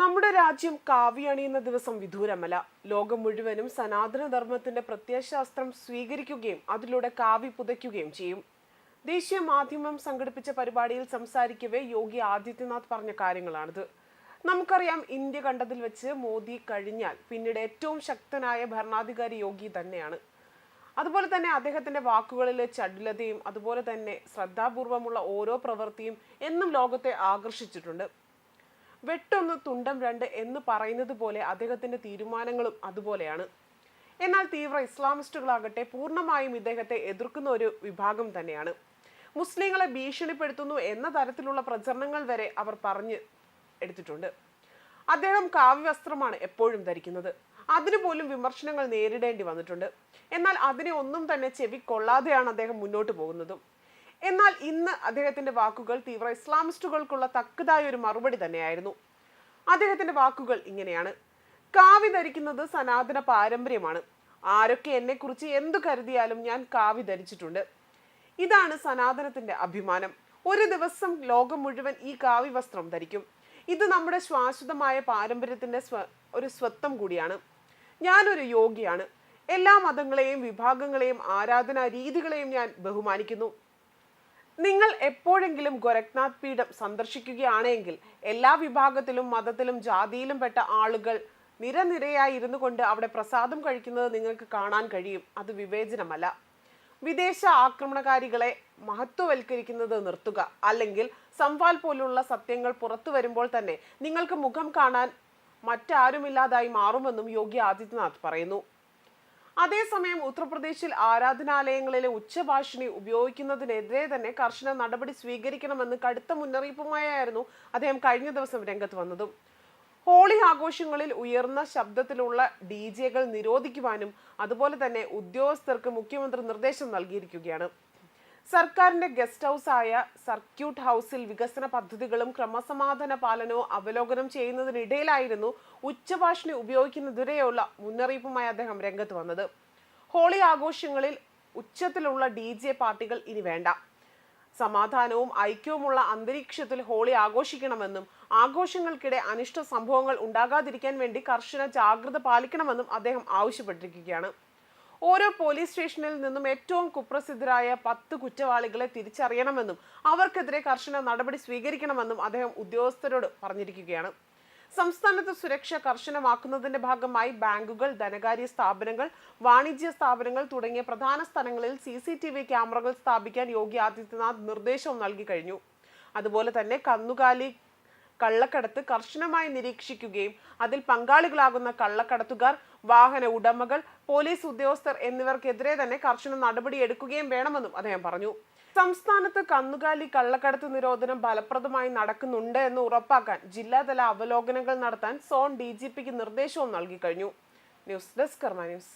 നമ്മുടെ രാജ്യം കാവിയണിയുന്ന ദിവസം വിദൂരമല്ല. ലോകം മുഴുവനും സനാതന ധർമ്മത്തിന്റെ പ്രത്യയശാസ്ത്രം സ്വീകരിക്കുകയും അതിലൂടെ കാവി പുതയ്ക്കുകയും ചെയ്യും. ദേശീയ മാധ്യമം സംഘടിപ്പിച്ച പരിപാടിയിൽ സംസാരിക്കവേ യോഗി ആദിത്യനാഥ് പറഞ്ഞ കാര്യങ്ങളാണിത്. നമുക്കറിയാം ഇന്ത്യ കണ്ടതിൽ വെച്ച് മോദി കഴിഞ്ഞാൽ പിന്നീട് ഏറ്റവും ശക്തനായ ഭരണാധികാരി യോഗി തന്നെയാണ്. അതുപോലെ തന്നെ അദ്ദേഹത്തിന്റെ വാക്കുകളിലെ ചടുലതയും അതുപോലെ തന്നെ ശ്രദ്ധാപൂർവമുള്ള ഓരോ പ്രവൃത്തിയും എന്നും ലോകത്തെ ആകർഷിച്ചിട്ടുണ്ട്. വെട്ടൊന്ന് തുണ്ടം രണ്ട് എന്ന് പറയുന്നത് പോലെ അദ്ദേഹത്തിന്റെ തീരുമാനങ്ങളും അതുപോലെയാണ്. എന്നാൽ തീവ്ര ഇസ്ലാമിസ്റ്റുകളാകട്ടെ പൂർണമായും ഇദ്ദേഹത്തെ എതിർക്കുന്ന ഒരു വിഭാഗം തന്നെയാണ്. മുസ്ലിങ്ങളെ ഭീഷണിപ്പെടുത്തുന്നു എന്ന തരത്തിലുള്ള പ്രചരണങ്ങൾ വരെ അവർ പറഞ്ഞ് എടുത്തിട്ടുണ്ട്. അദ്ദേഹം കാവ്യവസ്ത്രമാണ് എപ്പോഴും ധരിക്കുന്നത്. അതിനു പോലും വിമർശനങ്ങൾ നേരിടേണ്ടി വന്നിട്ടുണ്ട്. എന്നാൽ അതിനെ ഒന്നും തന്നെ ചെവി കൊള്ളാതെയാണ് അദ്ദേഹം മുന്നോട്ട് പോകുന്നതും. എന്നാൽ ഇന്ന് അദ്ദേഹത്തിന്റെ വാക്കുകൾ തീവ്ര ഇസ്ലാമിസ്റ്റുകൾക്കുള്ള തക്കതായ ഒരു മറുപടി തന്നെയായിരുന്നു. അദ്ദേഹത്തിന്റെ വാക്കുകൾ ഇങ്ങനെയാണ്. കാവി ധരിക്കുന്നത് സനാതന പാരമ്പര്യമാണ്. ആരൊക്കെ എന്നെക്കുറിച്ച് എന്തു കരുതിയാലും ഞാൻ കാവി ധരിച്ചിട്ടുണ്ട്. ഇതാണ് സനാതനത്തിന്റെ അഭിമാനം. ഒരു ദിവസം ലോകം മുഴുവൻ ഈ കാവി വസ്ത്രം ധരിക്കും. ഇത് നമ്മുടെ ശാശ്വതമായ പാരമ്പര്യത്തിന്റെ സ്വ ഒരു സ്വത്വം കൂടിയാണ്. ഞാനൊരു യോഗിയാണ്. എല്ലാ മതങ്ങളെയും വിഭാഗങ്ങളെയും ആരാധനാ രീതികളെയും ഞാൻ ബഹുമാനിക്കുന്നു. നിങ്ങൾ എപ്പോഴെങ്കിലും ഗോരഖ്നാഥ് പീഠം സന്ദർശിക്കുകയാണെങ്കിൽ എല്ലാ വിഭാഗത്തിലും മതത്തിലും ജാതിയിലും പെട്ട ആളുകൾ നിരനിരയായി ഇരുന്നു കൊണ്ട് അവിടെ പ്രസാദം കഴിക്കുന്നത് നിങ്ങൾക്ക് കാണാൻ കഴിയും. അത് വിവേചനമല്ല. വിദേശ ആക്രമണകാരികളെ മഹത്വവൽക്കരിക്കുന്നത് നിർത്തുക. അല്ലെങ്കിൽ സംവാൽ പോലുള്ള സത്യങ്ങൾ പുറത്തു വരുമ്പോൾ തന്നെ നിങ്ങൾക്ക് മുഖം കാണാൻ മറ്റാരുമില്ലാതായി മാറുമെന്നും യോഗി ആദിത്യനാഥ് പറയുന്നു. അതേസമയം ഉത്തർപ്രദേശിൽ ആരാധനാലയങ്ങളിലെ ഉച്ചഭാഷിണി ഉപയോഗിക്കുന്നതിനെതിരെ തന്നെ കർശന നടപടി സ്വീകരിക്കണമെന്ന് കടുത്ത മുന്നറിയിപ്പുമായായിരുന്നു അദ്ദേഹം കഴിഞ്ഞ ദിവസം രംഗത്ത് വന്നതും. ഹോളി ആഘോഷങ്ങളിൽ ഉയർന്ന ശബ്ദത്തിലുള്ള ഡി ജെകൾ നിരോധിക്കുവാനും അതുപോലെ തന്നെ ഉദ്യോഗസ്ഥർക്ക് മുഖ്യമന്ത്രി നിർദ്ദേശം നൽകിയിരിക്കുകയാണ്. സർക്കാരിന്റെ ഗസ്റ്റ് ഹൗസായ സർക്യൂട്ട് ഹൗസിൽ വികസന പദ്ധതികളും ക്രമസമാധാന പാലനവും അവലോകനം ചെയ്യുന്നതിനിടയിലായിരുന്നു ഉച്ചഭാഷണി ഉപയോഗിക്കുന്നതിരെയുള്ള മുന്നറിയിപ്പുമായി അദ്ദേഹം രംഗത്ത് വന്നത്. ഹോളി ആഘോഷങ്ങളിൽ ഉച്ചത്തിലുള്ള ഡി ജെ പാർട്ടികൾ ഇനി വേണ്ട. സമാധാനവും ഐക്യവുമുള്ള അന്തരീക്ഷത്തിൽ ഹോളി ആഘോഷിക്കണമെന്നും ആഘോഷങ്ങൾക്കിടെ അനിഷ്ട സംഭവങ്ങൾ ഉണ്ടാകാതിരിക്കാൻ വേണ്ടി കർശന ജാഗ്രത പാലിക്കണമെന്നും അദ്ദേഹം ആവശ്യപ്പെട്ടിരിക്കുകയാണ്. ഓരോ പോലീസ് സ്റ്റേഷനിൽ നിന്നും ഏറ്റവും കുപ്രസിദ്ധരായ പത്ത് കുറ്റവാളികളെ തിരിച്ചറിയണമെന്നും അവർക്കെതിരെ കർശന നടപടി സ്വീകരിക്കണമെന്നും അദ്ദേഹം ഉദ്യോഗസ്ഥരോട് പറഞ്ഞിരിക്കുകയാണ്. സംസ്ഥാനത്ത് സുരക്ഷ കർശനമാക്കുന്നതിന്റെ ഭാഗമായി ബാങ്കുകൾ ധനകാര്യ സ്ഥാപനങ്ങൾ വാണിജ്യ സ്ഥാപനങ്ങൾ തുടങ്ങിയ പ്രധാന സ്ഥലങ്ങളിൽ സി സി ടി വി ക്യാമറകൾ സ്ഥാപിക്കാൻ യോഗി ആദിത്യനാഥ് നിർദ്ദേശവും നൽകി കഴിഞ്ഞു. അതുപോലെ തന്നെ കന്നുകാലി കള്ളക്കടത്ത് കർശനമായി നിരീക്ഷിക്കുകയും അതിൽ പങ്കാളികളാകുന്ന കള്ളക്കടത്തുകാർ വാഹന ഉടമകൾ പോലീസ് ഉദ്യോഗസ്ഥർ എന്നിവർക്കെതിരെ തന്നെ കർശന നടപടി എടുക്കുകയും വേണമെന്നും അദ്ദേഹം പറഞ്ഞു. സംസ്ഥാനത്ത് കന്നുകാലി കള്ളക്കടത്ത് നിരോധനം ഫലപ്രദമായി നടക്കുന്നുണ്ട് എന്ന് ഉറപ്പാക്കാൻ ജില്ലാതല അവലോകനങ്ങൾ നടത്താൻ സോൺ ഡി ജി പിക്ക് നിർദ്ദേശവും നൽകി കഴിഞ്ഞു. News desk Karma news.